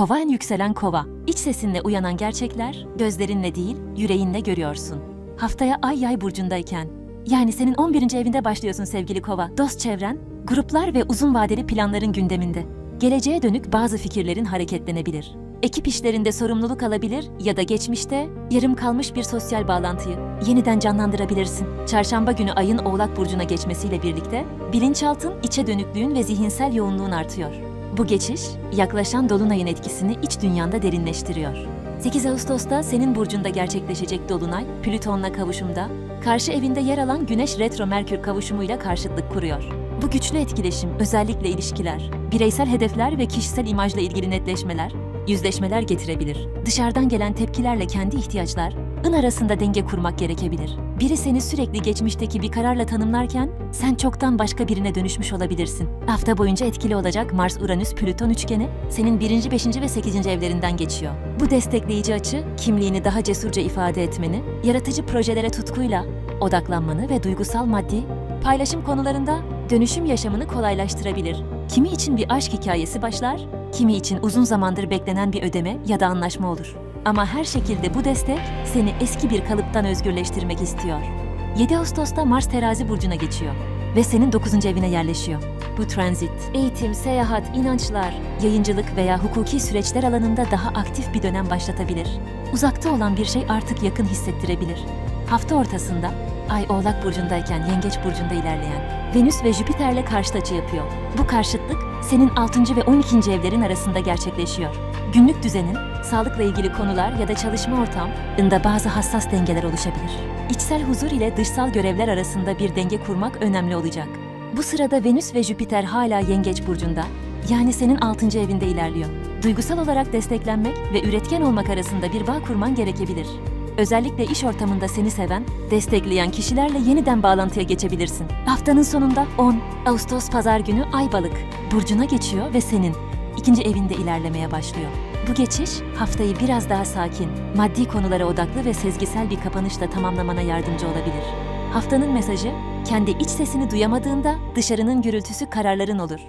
Kovaen yükselen kova. İç sesinle uyanan gerçekler gözlerinle değil, yüreğinle görüyorsun. Haftaya Ay Yay burcundayken yani senin 11. evinde başlıyorsun sevgili kova. Dost çevren, gruplar ve uzun vadeli planların gündeminde. Geleceğe dönük bazı fikirlerin hareketlenebilir. Ekip işlerinde sorumluluk alabilir ya da geçmişte yarım kalmış bir sosyal bağlantıyı yeniden canlandırabilirsin. Çarşamba günü ayın Oğlak burcuna geçmesiyle birlikte bilinçaltın, içe dönüklüğün ve zihinsel yoğunluğun artıyor. Bu geçiş yaklaşan dolunayın etkisini iç dünyanda derinleştiriyor. 8 Ağustos'ta senin burcunda gerçekleşecek dolunay Plüton'la kavuşumda, karşı evinde yer alan Güneş retro Merkür kavuşumuyla karşıtlık kuruyor. Bu güçlü etkileşim özellikle ilişkiler, bireysel hedefler ve kişisel imajla ilgili netleşmeler, yüzleşmeler getirebilir. Dışarıdan gelen tepkilerle kendi ihtiyaçlar, ın arasında denge kurmak gerekebilir. Biri seni sürekli geçmişteki bir kararla tanımlarken sen çoktan başka birine dönüşmüş olabilirsin. Hafta boyunca etkili olacak Mars-Uranüs-Plüton üçgeni senin 1. 5. ve 8. evlerinden geçiyor. Bu destekleyici açı kimliğini daha cesurca ifade etmeni, yaratıcı projelere tutkuyla odaklanmanı ve duygusal maddi paylaşım konularında dönüşüm yaşamını kolaylaştırabilir. Kimi için bir aşk hikayesi başlar, kimi için uzun zamandır beklenen bir ödeme ya da anlaşma olur. Ama her şekilde bu destek seni eski bir kalıptan özgürleştirmek istiyor. 7 Ağustos'ta Mars terazi burcuna geçiyor ve senin 9. evine yerleşiyor. Bu transit, eğitim, seyahat, inançlar, yayıncılık veya hukuki süreçler alanında daha aktif bir dönem başlatabilir. Uzakta olan bir şey artık yakın hissettirebilir. Hafta ortasında Ay Oğlak burcundayken Yengeç burcunda ilerleyen Venüs ve Jüpiter'le karşıt açı yapıyor. Bu karşıtlık senin 6. ve 12. evlerin arasında gerçekleşiyor. Günlük düzenin, sağlıkla ilgili konular ya da çalışma ortamında bazı hassas dengeler oluşabilir. İçsel huzur ile dışsal görevler arasında bir denge kurmak önemli olacak. Bu sırada Venüs ve Jüpiter hala Yengeç burcunda, yani senin 6. evinde ilerliyor. Duygusal olarak desteklenmek ve üretken olmak arasında bir bağ kurman gerekebilir. Özellikle iş ortamında seni seven, destekleyen kişilerle yeniden bağlantıya geçebilirsin. Haftanın sonunda 10 Ağustos pazar günü Ay Balık burcuna geçiyor ve senin ikinci evinde ilerlemeye başlıyor. Bu geçiş haftayı biraz daha sakin, maddi konulara odaklı ve sezgisel bir kapanışla tamamlamana yardımcı olabilir. Haftanın mesajı, kendi iç sesini duyamadığında dışarının gürültüsü kararların olur.